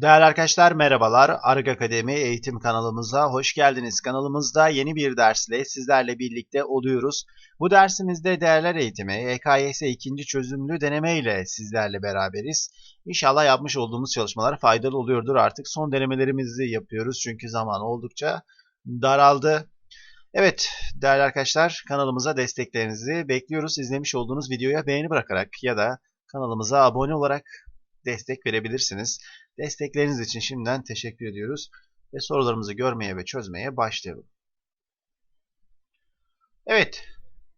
Değerli arkadaşlar merhabalar. Arık Akademi eğitim kanalımıza hoş geldiniz. Kanalımızda yeni bir dersle sizlerle birlikte oluyoruz. Bu dersimizde değerler eğitimi, EKYS ikinci çözümlü deneme ile sizlerle beraberiz. İnşallah yapmış olduğumuz çalışmalar faydalı oluyordur. Artık son denemelerimizi yapıyoruz çünkü zaman oldukça daraldı. Evet değerli arkadaşlar kanalımıza desteklerinizi bekliyoruz. İzlemiş olduğunuz videoya beğeni bırakarak ya da kanalımıza abone olarak destek verebilirsiniz. Destekleriniz için şimdiden teşekkür ediyoruz ve sorularımızı görmeye ve çözmeye başlayalım. Evet,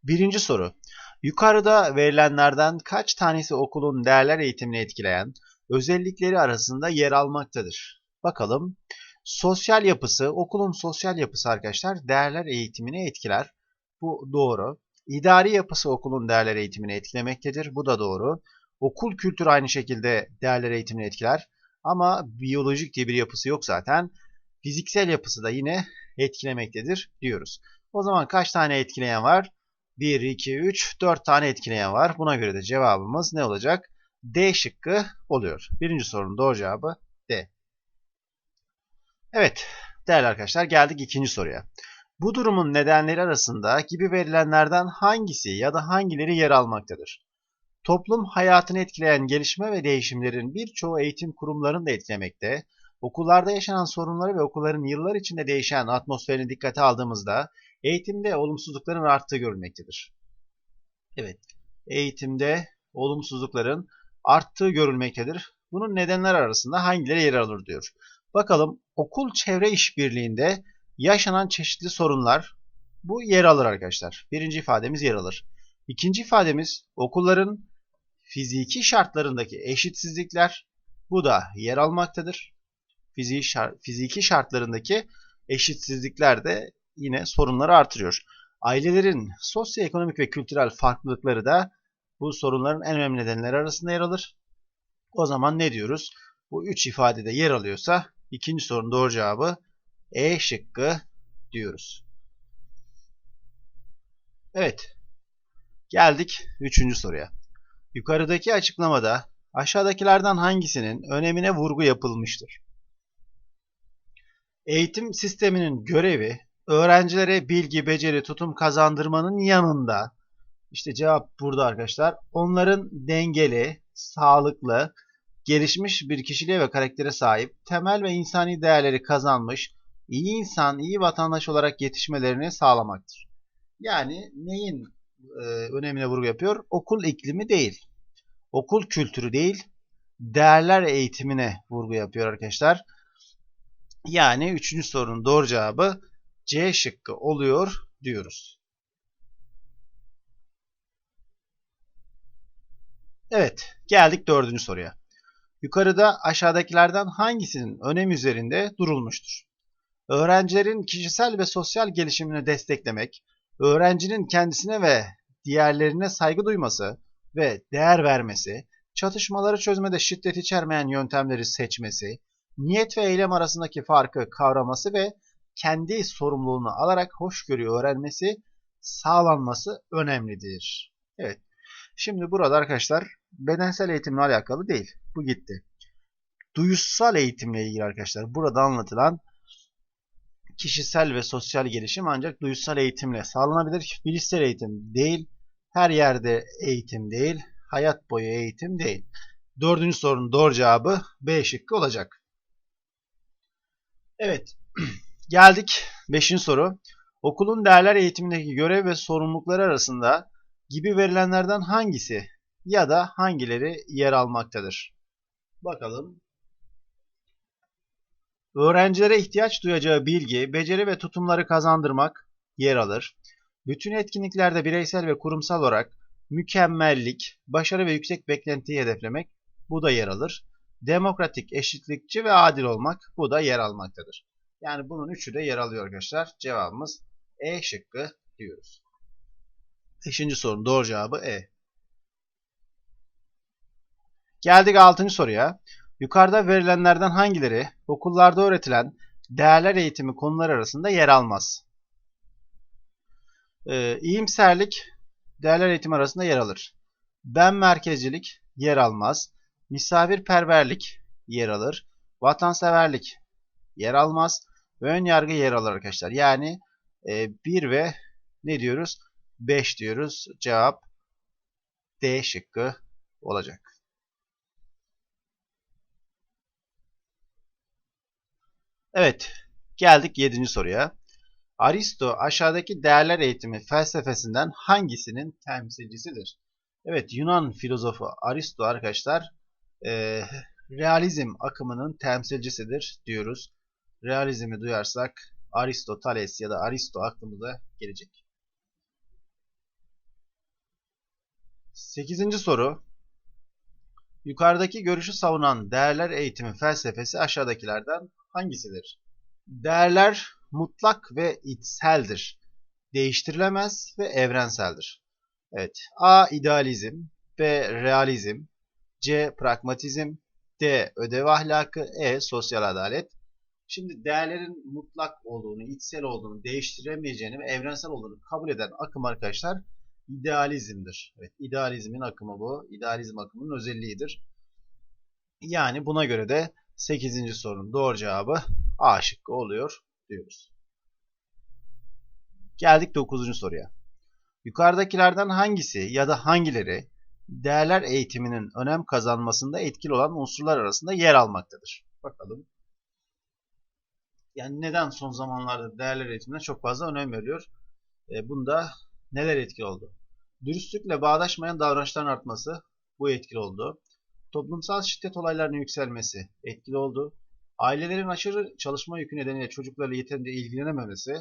birinci soru. Yukarıda verilenlerden kaç tanesi okulun değerler eğitimini etkileyen özellikleri arasında yer almaktadır? Bakalım. Sosyal yapısı, okulun sosyal yapısı arkadaşlar değerler eğitimini etkiler. Bu doğru. İdari yapısı okulun değerler eğitimini etkilemektedir. Bu da doğru. Okul kültürü aynı şekilde değerler eğitimini etkiler. Ama biyolojik diye bir yapısı yok zaten. Fiziksel yapısı da yine etkilemektedir diyoruz. O zaman kaç tane etkileyen var? 1, 2, 3, 4 tane etkileyen var. Buna göre de cevabımız ne olacak? D şıkkı oluyor. Birinci sorunun doğru cevabı D. Evet değerli arkadaşlar geldik ikinci soruya. Bu durumun nedenleri arasında gibi verilenlerden hangisi ya da hangileri yer almaktadır? Toplum hayatını etkileyen gelişme ve değişimlerin birçoğu eğitim kurumlarını da etkilemekte. Okullarda yaşanan sorunları ve okulların yıllar içinde değişen atmosferini dikkate aldığımızda eğitimde olumsuzlukların arttığı görülmektedir. Evet, eğitimde olumsuzlukların arttığı görülmektedir. Bunun nedenler arasında hangileri yer alır diyor. Bakalım okul çevre işbirliğinde yaşanan çeşitli sorunlar bu yer alır arkadaşlar. Birinci ifademiz yer alır. İkinci ifademiz okulların fiziki şartlarındaki eşitsizlikler bu da yer almaktadır. Fiziki şartlarındaki eşitsizlikler de yine sorunları artırıyor. Ailelerin sosyoekonomik ve kültürel farklılıkları da bu sorunların en önemli nedenleri arasında yer alır. O zaman ne diyoruz? Bu üç ifadede yer alıyorsa ikinci sorunun doğru cevabı E şıkkı diyoruz. Evet. Geldik üçüncü soruya. Yukarıdaki açıklamada aşağıdakilerden hangisinin önemine vurgu yapılmıştır? Eğitim sisteminin görevi öğrencilere bilgi, beceri, tutum kazandırmanın yanında işte cevap burada arkadaşlar. Onların dengeli, sağlıklı, gelişmiş bir kişiliğe ve karaktere sahip, temel ve insani değerleri kazanmış, iyi insan, iyi vatandaş olarak yetişmelerini sağlamaktır. Yani neyin e, önemine vurgu yapıyor? Okul iklimi değil, okul kültürü değil, değerler eğitimine vurgu yapıyor arkadaşlar. Yani üçüncü sorunun doğru cevabı C şıkkı oluyor diyoruz. Evet, geldik dördüncü soruya. Yukarıda aşağıdakilerden hangisinin önemi üzerinde durulmuştur? Öğrencilerin kişisel ve sosyal gelişimini desteklemek, öğrencinin kendisine ve diğerlerine saygı duyması ve değer vermesi, çatışmaları çözmede şiddet içermeyen yöntemleri seçmesi, niyet ve eylem arasındaki farkı kavraması ve kendi sorumluluğunu alarak hoşgörü öğrenmesi sağlanması önemlidir. Evet. Şimdi burada arkadaşlar bedensel eğitimle alakalı değil. Bu gitti. Duyusal eğitimle ilgili arkadaşlar burada anlatılan kişisel ve sosyal gelişim ancak duyusal eğitimle sağlanabilir. Bilişsel eğitim değil. Her yerde eğitim değil. Hayat boyu eğitim değil. Dördüncü sorunun doğru cevabı B şıkkı olacak. Evet. Geldik 5. soru. Okulun değerler eğitimindeki görev ve sorumlulukları arasında gibi verilenlerden hangisi ya da hangileri yer almaktadır? Bakalım. Öğrencilere ihtiyaç duyacağı bilgi, beceri ve tutumları kazandırmak yer alır. Bütün etkinliklerde bireysel ve kurumsal olarak mükemmellik, başarı ve yüksek beklentiyi hedeflemek bu da yer alır. Demokratik, eşitlikçi ve adil olmak bu da yer almaktadır. Yani bunun üçü de yer alıyor arkadaşlar. Cevabımız E şıkkı diyoruz. Beşinci sorunun doğru cevabı E. Geldik altıncı soruya. Yukarıda verilenlerden hangileri okullarda öğretilen değerler eğitimi konuları arasında yer almaz? Ee, iyimserlik değerler eğitimi arasında yer alır. Ben merkezcilik yer almaz. Misafirperverlik yer alır. Vatanseverlik yer almaz. Ve ön yargı yer alır arkadaşlar. Yani e, 1 ve ne diyoruz? 5 diyoruz. Cevap D şıkkı olacak. Evet, geldik 7. soruya. Aristo aşağıdaki değerler eğitimi felsefesinden hangisinin temsilcisidir? Evet, Yunan filozofu Aristo arkadaşlar e, realizm akımının temsilcisidir diyoruz. Realizmi duyarsak Aristoteles ya da Aristo aklımıza gelecek. 8. soru. Yukarıdaki görüşü savunan değerler eğitimi felsefesi aşağıdakilerden hangisidir? Değerler mutlak ve içseldir. Değiştirilemez ve evrenseldir. Evet. A. idealizm B. Realizm C. Pragmatizm D. Ödev ahlakı E. Sosyal adalet Şimdi değerlerin mutlak olduğunu, içsel olduğunu, değiştiremeyeceğini ve evrensel olduğunu kabul eden akım arkadaşlar idealizmdir. Evet, idealizmin akımı bu. İdealizm akımının özelliğidir. Yani buna göre de 8. sorunun doğru cevabı A şıkkı oluyor diyoruz. Geldik 9. soruya. Yukarıdakilerden hangisi ya da hangileri değerler eğitiminin önem kazanmasında etkili olan unsurlar arasında yer almaktadır? Bakalım. Yani neden son zamanlarda değerler eğitimine çok fazla önem veriyor? E, bunda neler etkili oldu? Dürüstlükle bağdaşmayan davranışların artması bu etkili oldu. Toplumsal şiddet olaylarının yükselmesi etkili oldu. Ailelerin aşırı çalışma yükü nedeniyle çocuklarla yeterince ilgilenememesi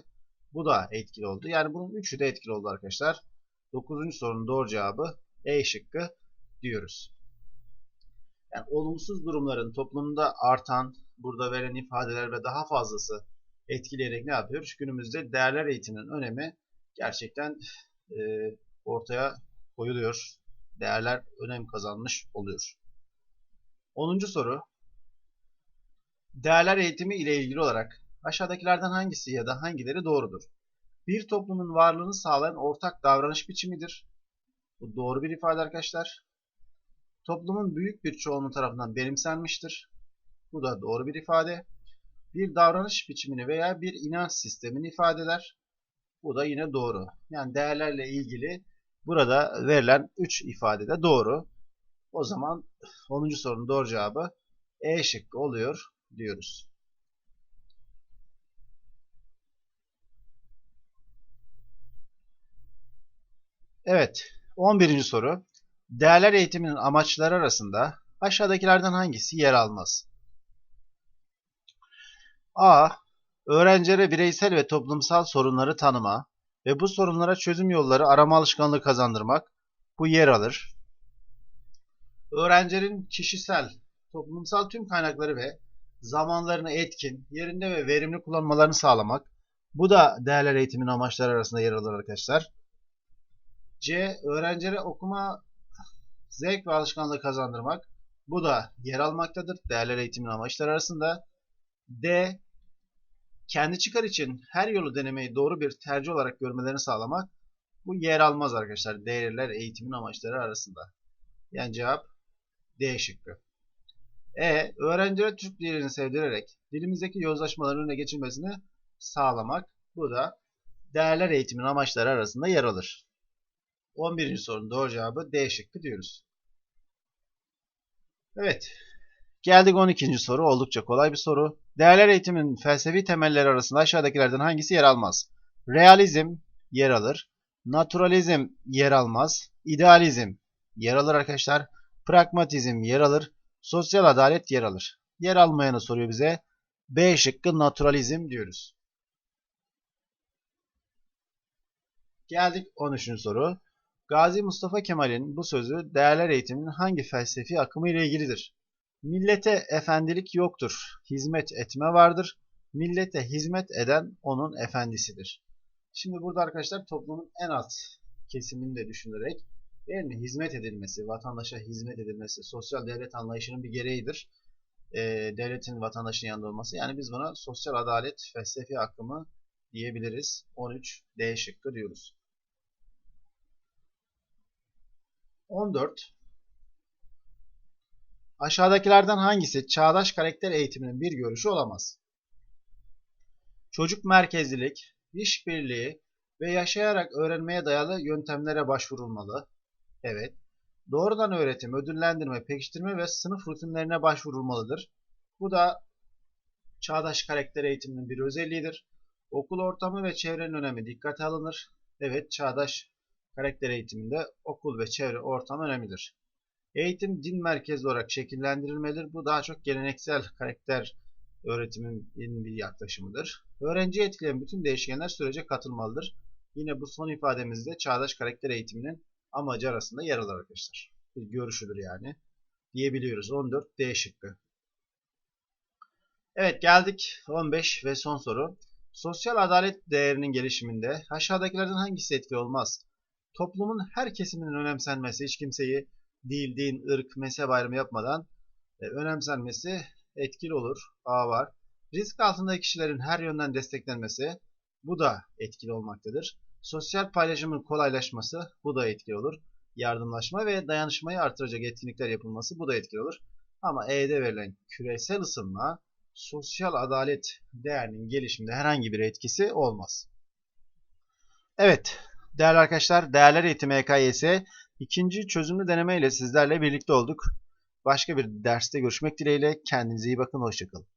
bu da etkili oldu. Yani bunun üçü de etkili oldu arkadaşlar. Dokuzuncu sorunun doğru cevabı E şıkkı diyoruz. Yani olumsuz durumların toplumda artan, burada verilen ifadeler ve daha fazlası etkileyerek ne yapıyoruz? Günümüzde değerler eğitiminin önemi gerçekten e, ortaya koyuluyor. Değerler önem kazanmış oluyor. 10. soru. Değerler eğitimi ile ilgili olarak aşağıdakilerden hangisi ya da hangileri doğrudur? Bir toplumun varlığını sağlayan ortak davranış biçimidir. Bu doğru bir ifade arkadaşlar. Toplumun büyük bir çoğunluğu tarafından benimsenmiştir. Bu da doğru bir ifade. Bir davranış biçimini veya bir inanç sistemini ifade eder. Bu da yine doğru. Yani değerlerle ilgili burada verilen 3 ifade de doğru. O zaman 10. sorunun doğru cevabı E şıkkı oluyor diyoruz. Evet, 11. soru. Değerler eğitiminin amaçları arasında aşağıdakilerden hangisi yer almaz? A. Öğrencilere bireysel ve toplumsal sorunları tanıma ve bu sorunlara çözüm yolları arama alışkanlığı kazandırmak bu yer alır. Öğrencilerin kişisel, toplumsal tüm kaynakları ve zamanlarını etkin, yerinde ve verimli kullanmalarını sağlamak. Bu da değerler eğitimin amaçları arasında yer alır arkadaşlar. C. Öğrencilere okuma zevk ve alışkanlığı kazandırmak. Bu da yer almaktadır. Değerler eğitimin amaçları arasında. D. Kendi çıkar için her yolu denemeyi doğru bir tercih olarak görmelerini sağlamak. Bu yer almaz arkadaşlar. Değerler eğitimin amaçları arasında. Yani cevap D şıkkı. E. Öğrencilere Türk dilini sevdirerek dilimizdeki yozlaşmaların önüne geçilmesini sağlamak. Bu da değerler eğitimin amaçları arasında yer alır. 11. sorunun doğru cevabı D şıkkı diyoruz. Evet. Geldik 12. soru. Oldukça kolay bir soru. Değerler eğitimin felsefi temelleri arasında aşağıdakilerden hangisi yer almaz? Realizm yer alır. Naturalizm yer almaz. İdealizm yer alır arkadaşlar. Pragmatizm yer alır. Sosyal adalet yer alır. Yer almayanı soruyor bize. B şıkkı naturalizm diyoruz. Geldik 13. soru. Gazi Mustafa Kemal'in bu sözü değerler eğitiminin hangi felsefi akımı ile ilgilidir? Millete efendilik yoktur, hizmet etme vardır. Millete hizmet eden onun efendisidir. Şimdi burada arkadaşlar toplumun en alt kesimini de düşünerek değil mi? Hizmet edilmesi, vatandaşa hizmet edilmesi, sosyal devlet anlayışının bir gereğidir. E, devletin vatandaşın yanında olması. Yani biz buna sosyal adalet felsefi akımı diyebiliriz. 13 D şıkkı diyoruz. 14 Aşağıdakilerden hangisi çağdaş karakter eğitiminin bir görüşü olamaz? Çocuk merkezlilik, işbirliği ve yaşayarak öğrenmeye dayalı yöntemlere başvurulmalı. Evet. Doğrudan öğretim, ödüllendirme, pekiştirme ve sınıf rutinlerine başvurulmalıdır. Bu da çağdaş karakter eğitiminin bir özelliğidir. Okul ortamı ve çevrenin önemi dikkate alınır. Evet, çağdaş karakter eğitiminde okul ve çevre ortam önemlidir. Eğitim din merkezli olarak şekillendirilmelidir. Bu daha çok geleneksel karakter öğretimin bir yaklaşımıdır. Öğrenciyi etkileyen bütün değişkenler sürece katılmalıdır. Yine bu son ifademizde çağdaş karakter eğitiminin amacı arasında yer alır arkadaşlar. Bir görüşüdür yani. Diyebiliyoruz. 14 D şıkkı. Evet geldik 15 ve son soru. Sosyal adalet değerinin gelişiminde aşağıdakilerden hangisi etkili olmaz? Toplumun her kesiminin önemsenmesi, hiç kimseyi dil, din, ırk, mezhep ayrımı yapmadan e, önemsenmesi etkili olur. A var. Risk altındaki kişilerin her yönden desteklenmesi, bu da etkili olmaktadır. Sosyal paylaşımın kolaylaşması, bu da etkili olur. Yardımlaşma ve dayanışmayı artıracak etkinlikler yapılması, bu da etkili olur. Ama E'de verilen küresel ısınma, sosyal adalet değerinin gelişiminde herhangi bir etkisi olmaz. Evet, değerli arkadaşlar, Değerler Eğitimi EKYS ikinci çözümlü deneme ile sizlerle birlikte olduk. Başka bir derste görüşmek dileğiyle. Kendinize iyi bakın, hoşçakalın.